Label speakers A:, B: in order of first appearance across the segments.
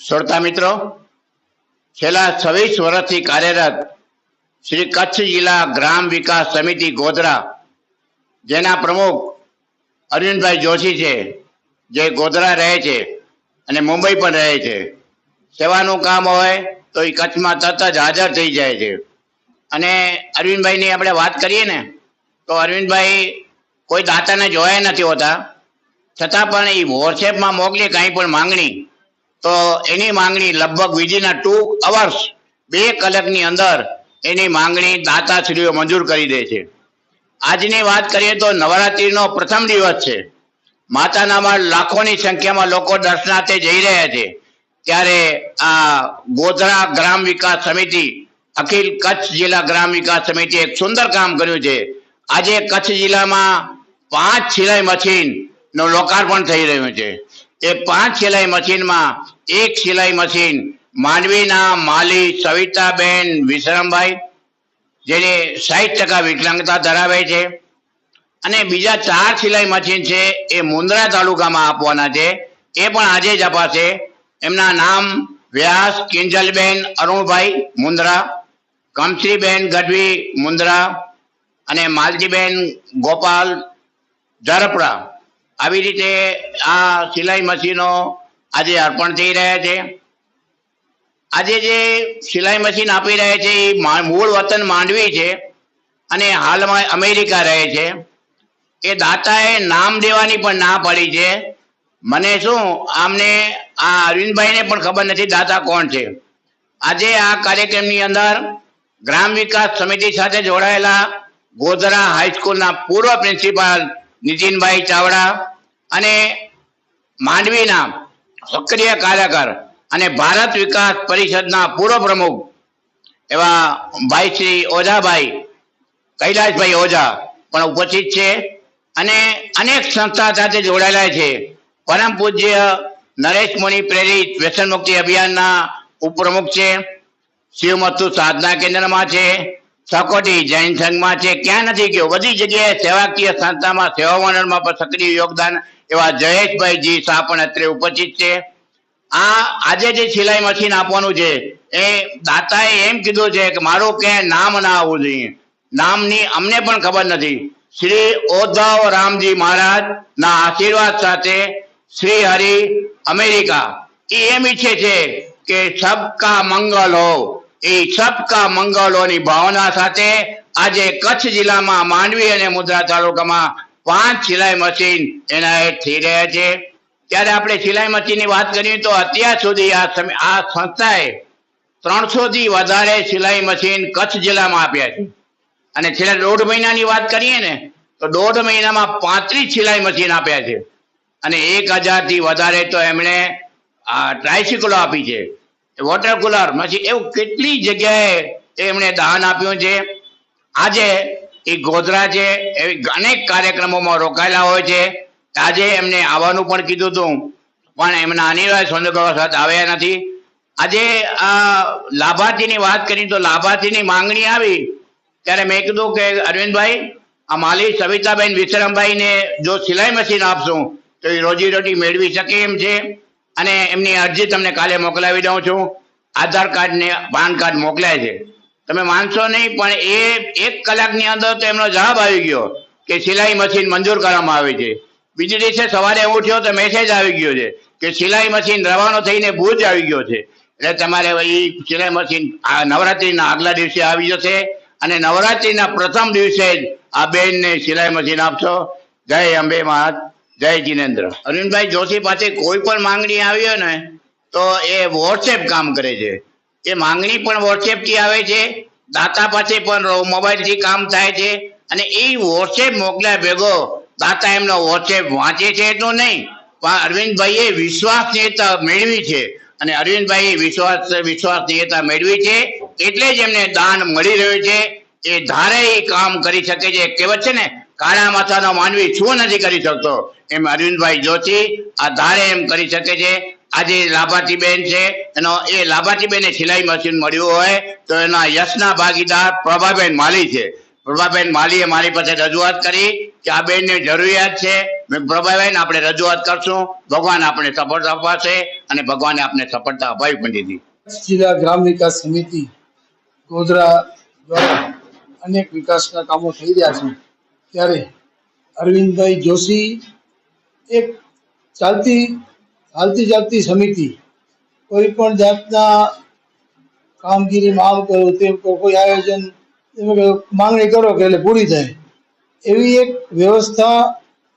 A: શ્રોતા મિત્રો, છેલ્લા છવ્વીસ વર્ષથી કાર્યરત શ્રી કચ્છ જિલ્લા ગ્રામ વિકાસ સમિતિ ગોધરા, જેના પ્રમુખ અરવિંદભાઈ જોશી છે, જે ગોધરા રહે છે અને મુંબઈ પણ રહે છે. સેવાનું કામ હોય તો એ કચ્છમાં તરત જ હાજર થઈ જાય છે. અને અરવિંદભાઈની આપણે વાત કરીએ ને, તો અરવિંદભાઈ કોઈ દાતાને જોયા નથી હોતા, છતાં પણ એ વોટ્સએપમાં મોકલી કાંઈ પણ માંગણી તો એની માંગણી લગભગ વિધિના ટુ અવર્સ બે કલાકની અંદર એની માંગણી દાતાશ્રીઓ મંજૂર કરી દે છે. આજની વાત કરીએ તો નવરાત્રીનો પ્રથમ દિવસ છે. માતાનામાં લાખોની સંખ્યામાં લોકો દર્શનાર્થે જઈ રહ્યા છે. ત્યારે આ ગોધરા ગ્રામ વિકાસ સમિતિ, અખિલ કચ્છ જિલ્લા ગ્રામ વિકાસ સમિતિ એક સુંદર કામ કર્યું છે. આજે કચ્છ જિલ્લામાં પાંચ સિલાઈ મશીનનું લોકાર્પણ થઈ રહ્યું છે. એ પાંચ સિલાઈ મશીનમાં એક સિલાઈ મશીન માંડવીના માલી સવિતાબેન વિશ્રમભાઈ, જેને સાહીઠ ટકા વિકલાંગતા ધરાવે છે. અને બીજા ચાર સિલાઈ મશીન છે એ મુન્દ્રા તાલુકામાં આપવાના છે. એ પણ આજે જ અપાશે. એમના નામ વ્યાસ કિંજલબેન અરુણભાઈ મુન્દ્રા કમશ્રીબેન ગઢવી મુન્દ્રા અને માલજીબેન ગોપાલ ઝરપડા. આવી રીતે આ સિલાઈ મશીનો આજે અર્પણ થઈ રહ્યા છે. આજે જે સિલાઈ મશીન આપી રહ્યા છે એ મૂળ વતન માંડવી છે અને હાલમાં અમેરિકા રહે છે. એ દાતાએ નામ દેવાની પણ ના પડી છે. મને શું, આમને, આ અરવિંદભાઈને પણ ખબર નથી દાતા કોણ છે. આજે આ કાર્યક્રમની અંદર ગ્રામ વિકાસ સમિતિ સાથે જોડાયેલા ગોધરા હાઈસ્કૂલના પૂર્વ પ્રિન્સિપાલ નીતિનભાઈ ચાવડા અને માંડવીના સક્રિય કાર્યકર અને ભારત વિકાસ પરિષદના પૂર્વ પ્રમુખ એવા ભાઈ શ્રી ઓઝાભાઈ, કૈલાશભાઈ ઓઝા પણ ઉપસ્થિત છે અને અનેક સંસ્થા સાથે જોડાયેલા છે. પરમ પૂજ્ય નરેશ મુનિ પ્રેરિત વ્યસન મુક્તિ અભિયાનના ઉપપ્રમુખ છે. શિવમસ્તુ સાધના કેન્દ્રમાં છે. સકોટી જૈન સંઘમાં છે, ક્યાં નથી ગયો? બધી જગ્યાએ સેવાકીય સંસ્થામાં, સેવા મંડળમાં પણ સક્રિય યોગદાન એવા જયેશભાઈ જી શાહ પણ અત્રે ઉપસ્થિત છે. આ આજે જે સિલાઈ મશીન આપવાનું છે, એ દાતાએ એમ કીધું છે કે મારું ક્યાંય નામ ના આવવું જોઈએ. નામની અમને પણ ખબર નથી. શ્રી ઓધવ રામજી મહારાજ ના આશીર્વાદ સાથે શ્રી હરિ અમેરિકા. એ એમ ઈચ્છે છે કે સબકા મંગલ હો. એ સબકા મંગલોની ભાવના સાથે આજે કચ્છ જિલ્લામાં માંડવી અને મુદ્રા તાલુકામાં પાંચ સિલાઈ મશીન એના થઈ રહ્યા છે. ત્યારે આપણે સિલાઈ મશીનની વાત કરીએ તો અત્યાર સુધી આ આ સંસ્થાએ ત્રણસો થી વધારે સિલાઈ મશીન કચ્છ જિલ્લામાં આપ્યા છે. અને છેલ્લા દોઢ મહિનાની વાત કરીએ ને, તો દોઢ મહિનામાં પાંત્રીસ સિલાઈ મશીન આપ્યા છે. અને એક હજારથી વધારે તો એમણે ટ્રાયસિકલો આપી છે. વોટર કુલર પછી એવું કેટલી જગ્યાએ એમણે દાન આપ્યું છે? આજે એ ગોધરા છે, એવી અનેક કાર્યક્રમોમાં રોકાયેલા હોય છે. આજે એમને આવવાનું પણ કીધું હતું, પણ એમના અનિવાર્ય સંજોગો સાથે આવ્યા નથી. આજે આ લાભાર્થીની વાત કરી તો લાભાર્થીની માંગણી આવી. ત્યારે મેં કીધું કે, અરવિંદભાઈ, આ માલી સવિતાબેન વિશ્રામભાઈને જો સિલાઈ મશીન આપશું, તો એ રોજી રોટી મેળવી શકે એમ છે. અને એમની અરજી તમને કાલે મોકલાવી દઉં છું. આધાર કાર્ડ ને પાન કાર્ડ મોકલાય છે. તમે માનશો નહીં, પણ એ એક કલાકની અંદર તો એમનો જવાબ આવી ગયો કે સિલાઈ મશીન મંજૂર કરવામાં આવી છે. બીજી દિવસે સવારે ઉઠ્યો તો મેસેજ આવી ગયો છે કે સિલાઈ મશીન રવાનો થઈને ભુજ આવી ગયો છે. એટલે તમારે એ સિલાઈ મશીન આ નવરાત્રીના આગલા દિવસે આવી જશે અને નવરાત્રિના પ્રથમ દિવસે જ આ બેનને સિલાઈ મશીન આપશો. જય અંબે મહારાજ જય જીનેન્દ્ર. અરવિંદભાઈ જોશી પાસે કોઈ પણ માંગણી આવી હોય ને, તો એ વોટ્સએપ કામ કરે છે. એ માંગણી પણ વોટ્સએપથી આવે છે, દાતા પાસે પણ મોબાઈલથી કામ થાય છે, અને એ વોટ્સએપ મોકલ્યા ભેગો, દાતા એમનો વોટ્સએપ વાંચે છે એટલું નહીં, પણ અરવિંદભાઈએ વિશ્વાસનીયતા મેળવી છે. અને અરવિંદભાઈએ વિશ્વાસ વિશ્વાસનીયતા મેળવી છે, એટલે જ એમને દાન મળી રહ્યું છે. એ ધારે એ કામ કરી શકે છે. કહેવત છે ને કાળા માથાનો માનવી શું નથી કરી શકતો. એમ અરવિંદભાઈ જોશી આ ધારે એમ કરી શકે છે. આજે લાભાર્થી બેન છે. એનો એ લાભાર્થી બેને સિલાઈ મશીન મળ્યું હોય તો એના યશના ભાગીદાર પ્રભાબેન માલી છે. પ્રભાબેન માલીએ મારી પાસે રજૂઆત કરી કે આ બેનને જરૂરિયાત છે. મેં પ્રભાભાઈને આપણે રજૂઆત કરશું. ભગવાન આપણે સફળતા અપાશે અને ભગવાને આપણે સફળતા અપાવી પણ દીધી.
B: જિલ્લા ગ્રામ વિકાસ સમિતિ ગોધરા દ્વારા અનેક વિકાસના કામો થઈ રહ્યા છે. ત્યારે અરવિંદભાઈ જોશી એક ચાલતી હાલતી ચાલતી સમિતિ, કોઈ પણ જાતના કામગીરીમાં આમ કરો તેમ કોઈ આયોજન માંગણી કરો કે એટલે પૂરી થાય. એવી એક વ્યવસ્થા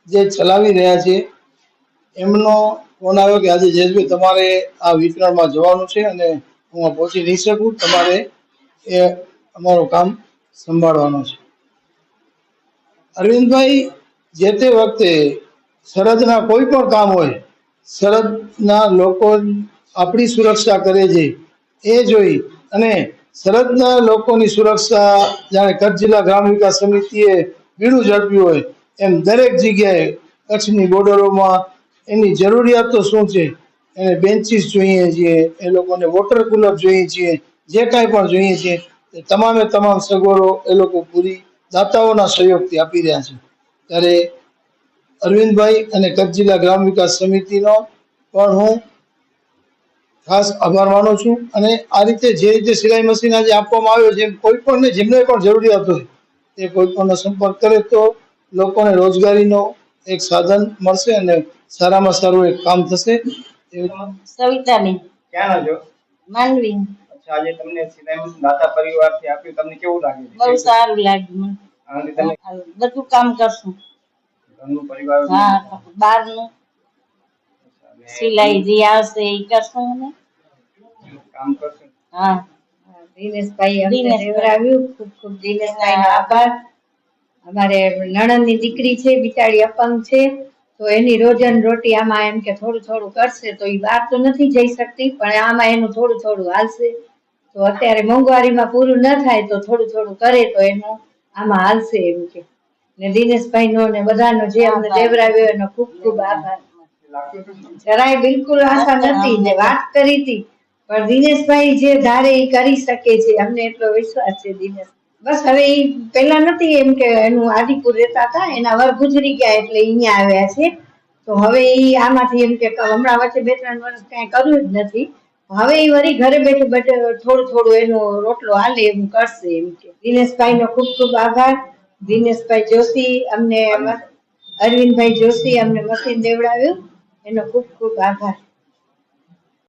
B: જે ચલાવી રહ્યા છે, એમનો ફોન આવ્યો કે આજે જયેશભાઈ તમારે આ વિતરણમાં જવાનું છે અને હું પહોંચી નહીં શકું, તમારે એ અમારું કામ સંભાળવાનું છે. અરવિંદભાઈ, જે તે વખતે સરહદના કોઈ પણ કામ હોય, સરહદના લોકો આપણી સુરક્ષા કરે છે, એ જોઈ અને સરહદના લોકોની સુરક્ષા જાણે કચ્છ જિલ્લા ગ્રામ વિકાસ સમિતિએ બીડું ઝડપ્યું હોય, એમ દરેક જગ્યાએ કચ્છની બોર્ડરોમાં એની જરૂરિયાતો શું છે, એને બેન્ચીસ જોઈએ છીએ, એ લોકોને વોટર કુલર જોઈએ છીએ, જે કાંઈ પણ જોઈએ છીએ તમામે તમામ સગવડો એ લોકો પૂરી દાતાઓના સહયોગથી આપી રહ્યા છે. ત્યારે અરવિંદભાઈ અને કચ્છ જિલ્લા ગ્રામ વિકાસ સમિતિનો પણ હું ખાસ આભાર માનું છું અને આ રીતે જે રીતે સિલાઈ મશીન આજે આપવામાં આવ્યો છે કોઈ પણને જેમને પણ જરૂરિયાત હોય તે કોઈ પણનો સંપર્ક કરે તો લોકોને રોજગારીનો એક સાધન મળશે અને સારામાં સારું એક કામ થશે. એવું
C: સવિતાબેન.
D: ક્યાં છો?
C: માનવી.
D: આજે તમને મશીન દાતા પરિવારથી આપ્યું તમને કેવું લાગે છે
C: બહુ સારું લાગ્યું મને.
D: તમે?
C: બધું કામ કરશું.
D: ઘરનું પરિવાર?
C: હા બહારનું. સિલાઈ જે આવશે એ કરશું ને
D: કામ કરશું?
C: હા.
E: દિનેશભાઈ અમને
C: દિનેશભાઈ.
E: ખૂબ ખૂબ દિનેશભાઈનો આભાર. અમારે નણંદની દીકરી છે બિચારી અપંગ છે. તો એની રોજન રોટી આમાં એમ કે થોડું થોડું કરશે તો એ બહાર તો નથી જઈ શકતી પણ આમાં એનું થોડું થોડું હાલશે. તો અત્યારે મોંઘવારીમાં પૂરું ન થાય તો થોડું થોડું કરે તો એનું આમાં હાલશે એમ કે. ને દિનેશભાઈનો ને બધાનો જે અમને લેવડાવ્યો એનો ખૂબ ખૂબ આભાર.
D: ને?
E: જરાય બિલકુલ આશા નથી ને વાત કરી હતી પણ દિનેશભાઈ જે ધારે એ કરી શકે છે અમને એટલો વિશ્વાસ છે દિનેશ. બસ હવે એ પેલા નથી એમ કે એનું આદિપુર રહેતા હતા એના વર ગુજરી ગયા એટલે અહીંયા આવ્યા છે. તો હવે એ આમાંથી એમ કે હમણાં વચ્ચે બે ત્રણ વર્ષ કાંઈ કર્યું જ નથી. હવે એ વળી ઘરે બેઠું બેઠે થોડું થોડું એનો રોટલો હાલે એમ કરશે એમ કે. દિનેશભાઈ નો ખૂબ ખૂબ આભાર. દિનેશભાઈ જોશી અમને અરવિંદભાઈ જોશી અમને મશીન દેવડાવ્યું. એનો ખૂબ ખૂબ આભાર.